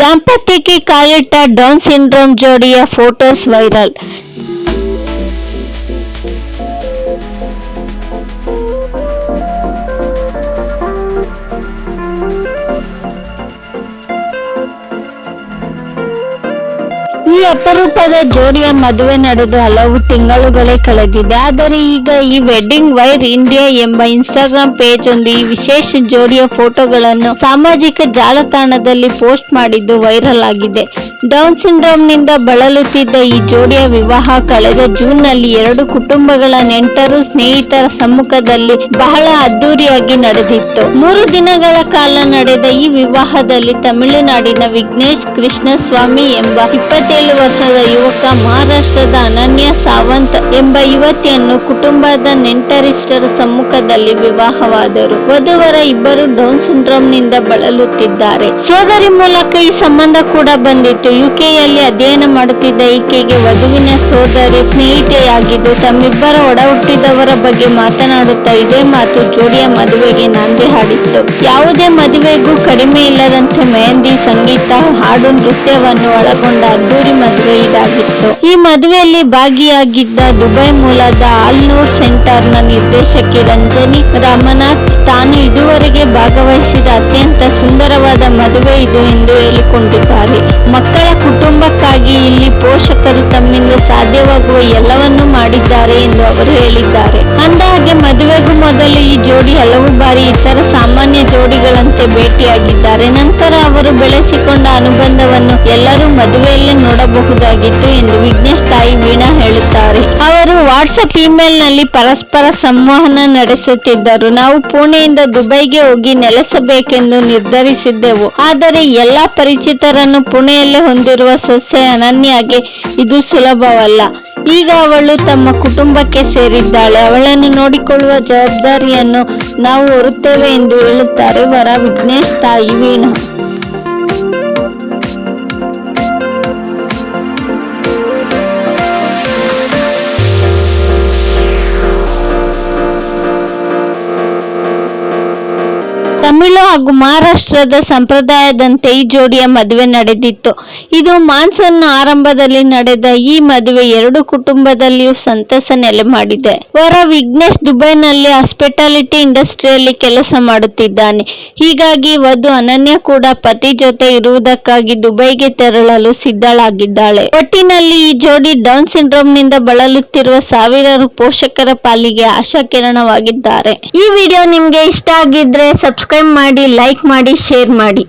ದಾಂಪತ್ಯಕ್ಕೆ ಕಾಲಿಟ್ಟ Down syndrome ಜೋಡಿಯ photos viral. ಈ ಅಪರೂಪದ ಜೋಡಿಯ ಮದುವೆ ನಡೆದು ಹಲವು ತಿಂಗಳುಗಳೇ ಕಳೆದಿದೆ. ಆದರೆ ಈಗ ಈ ವೆಡ್ಡಿಂಗ್ ವೈರ್ ಇಂಡಿಯಾ ಎಂಬ ಇನ್ಸ್ಟಾಗ್ರಾಮ್ ಪೇಜ್ ಒಂದು ಈ ವಿಶೇಷ ಜೋಡಿಯ ಫೋಟೋಗಳನ್ನು ಸಾಮಾಜಿಕ ಜಾಲತಾಣದಲ್ಲಿ ಪೋಸ್ಟ್ ಮಾಡಿದ್ದು ವೈರಲ್ ಆಗಿದೆ. ಡೌನ್ ಸಿಂಡ್ರೋಮ್ನಿಂದ ಬಳಲುತ್ತಿದ್ದ ಈ ಜೋಡಿಯ ವಿವಾಹ ಕಳೆದ ಜೂನ್ನಲ್ಲಿ ಎರಡು ಕುಟುಂಬಗಳ ನೆಂಟರು ಸ್ನೇಹಿತರ ಸಮ್ಮುಖದಲ್ಲಿ ಬಹಳ ಅದ್ದೂರಿಯಾಗಿ ನಡೆದಿತ್ತು. ಮೂರು ದಿನಗಳ ಕಾಲ ನಡೆದ ಈ ವಿವಾಹದಲ್ಲಿ ತಮಿಳುನಾಡಿನ ವಿಘ್ನೇಶ್ ಕೃಷ್ಣಸ್ವಾಮಿ ಎಂಬ ಇಪ್ಪತ್ತೇಳು ವರ್ಷದ ಯುವಕ ಮಹಾರಾಷ್ಟ್ರದ ಅನನ್ಯ ಸಾವಂತ್ ಎಂಬ ಯುವತಿಯನ್ನು ಕುಟುಂಬದ ನೆಂಟರಿಷ್ಟರ ಸಮ್ಮುಖದಲ್ಲಿ ವಿವಾಹವಾದರು. ವಧುವರ ಇಬ್ಬರು ಡೌನ್ ಸಿಂಡ್ರೋಮ್ನಿಂದ ಬಳಲುತ್ತಿದ್ದಾರೆ. ಸೋದರಿ ಮೂಲಕ ಈ ಸಂಬಂಧ ಕೂಡ ಬಂದಿತ್ತು. ಯುಕೆಯಲ್ಲಿ ಅಧ್ಯಯನ ಮಾಡುತ್ತಿದ್ದ ಈಕೆಗೆ ವಧುವಿನ ಸೋದರಿ ಸ್ನೇಹಿತೆಯಾಗಿದ್ದು, ತಮ್ಮಿಬ್ಬರ ಒಡ ಹುಟ್ಟಿದವರ ಬಗ್ಗೆ ಮಾತನಾಡುತ್ತಾ ಇದೇ ಮಾತು ಜೋಡಿಯ ಮದುವೆಗೆ ನಾಂದಿ ಹಾಡಿತ್ತು. ಯಾವುದೇ ಮದುವೆಗೂ ಕಡಿಮೆ ಇಲ್ಲದಂತೆ ಮೆಹಂದಿ ಹಾಡು ನೃತ್ಯವನ್ನು ಒಳಗೊಂಡ ಅದ್ದೂರಿ ಮದುವೆ ಇದಾಗಿತ್ತು. ಈ ಮದುವೆಯಲ್ಲಿ ಭಾಗಿಯಾಗಿದ್ದ ದುಬೈ ಮೂಲದ ಆಲ್ನೂರ್ ಸೆಂಟರ್ನ ನಿರ್ದೇಶಕಿ ರಂಜನಿ ರಾಮನಾಥ್ ತಾನು ಇದುವರೆಗೆ ಭಾಗವಹಿಸಿದ ಅತ್ಯಂತ ಸುಂದರವಾದ ಮದುವೆ ಇದು ಎಂದು ಹೇಳಿಕೊಂಡಿದ್ದಾರೆ. ಮಕ್ಕಳ ಕುಟುಂಬಕ್ಕಾಗಿ ಇಲ್ಲಿ ಪೋಷಕರು ತಮ್ಮಿಂದ ಸಾಧ್ಯವಾಗುವ ಎಲ್ಲವನ್ನೂ ಮಾಡಿದ್ದಾರೆ ಎಂದು ಅವರು ಹೇಳಿದ್ದಾರೆ. ಅಂದ ಹಾಗೆ ಮದುವೆಗೂ ಮೊದಲು ಈ ಜೋಡಿ ಹಲವು ಬಾರಿ ಇತರ ಜೋಡಿಗಳಂತೆ ಭೇಟಿಯಾಗಿದ್ದಾರೆ. ನಂತರ ಅವರು ಬೆಳೆಸಿಕೊಂಡ ಅನುಬಂಧವನ್ನು ಎಲ್ಲರೂ ಮದುವೆಯಲ್ಲೇ ನೋಡಬಹುದಾಗಿತ್ತು ಎಂದು ವಿಘ್ನೇಶ್ ತಾಯಿ ವೀಣಾ ಹೇಳುತ್ತಾರೆ. ಅವರು ವಾಟ್ಸಪ್ ಇಮೇಲ್ನಲ್ಲಿ ಪರಸ್ಪರ ಸಂವಹನ ನಡೆಸುತ್ತಿದ್ದರು. ನಾವು ಪುಣೆಯಿಂದ ದುಬೈಗೆ ಹೋಗಿ ನೆಲೆಸಬೇಕೆಂದು ನಿರ್ಧರಿಸಿದ್ದೆವು. ಆದರೆ ಎಲ್ಲಾ ಪರಿಚಿತರನ್ನು ಪುಣೆಯಲ್ಲೇ ಹೊಂದಿರುವ ಸೊಸೆ ಅನನ್ಯಾಗೆ ಇದು ಸುಲಭವಲ್ಲ. ಈಗ ಅವಳು ತಮ್ಮ ಕುಟುಂಬಕ್ಕೆ ಸೇರಿದ್ದಾಳೆ. ಅವಳನ್ನು ನೋಡಿಕೊಳ್ಳುವ ಜವಾಬ್ದಾರಿಯನ್ನು ನಾವು ಹೊರುತ್ತೇವೆ ಎಂದು ಹೇಳುತ್ತಾರೆ ವರ ವಿಘ್ನೇಶ್ ತಾಯಿ ವೀಣಾ. ತಮಿಳು ಹಾಗೂ ಮಹಾರಾಷ್ಟ್ರದ ಸಂಪ್ರದಾಯದಂತೆ ಈ ಜೋಡಿಯ ಮದುವೆ ನಡೆದಿತ್ತು. ಇದು ಮಾನ್ಸನ್ನ ಆರಂಭದಲ್ಲಿ ನಡೆದ ಈ ಮದುವೆ ಎರಡು ಕುಟುಂಬದಲ್ಲಿಯೂ ಸಂತಸ ನೆಲೆ ಮಾಡಿದೆ ವರ ವಿಘ್ನೇಶ್ ದುಬೈನಲ್ಲಿ ಹಾಸ್ಪಿಟಾಲಿಟಿ ಇಂಡಸ್ಟ್ರಿಯಲ್ಲಿ ಕೆಲಸ ಮಾಡುತ್ತಿದ್ದಾನೆ. ಹೀಗಾಗಿ ವಧು ಅನನ್ಯ ಕೂಡ ಪತಿ ಜೊತೆ ಇರುವುದಕ್ಕಾಗಿ ದುಬೈಗೆ ತೆರಳಲು ಸಿದ್ಧಳಾಗಿದ್ದಾಳೆ. ಒಟ್ಟಿನಲ್ಲಿ ಈ ಜೋಡಿ ಡೌನ್ ಸಿಂಡ್ರೋಮ್ನಿಂದ ಬಳಲುತ್ತಿರುವ ಸಾವಿರಾರು ಪೋಷಕರ ಪಾಲಿಗೆ ಆಶಾಕಿರಣವಾಗಿದ್ದಾರೆ. ಈ ವಿಡಿಯೋ ನಿಮ್ಗೆ ಇಷ್ಟ ಆಗಿದ್ರೆ ಸಬ್ಸ್ಕ್ರೈಬ್ ಮಾಡಿ ಲೈಕ್ ಮಾಡಿ ಶೇರ್ ಮಾಡಿ.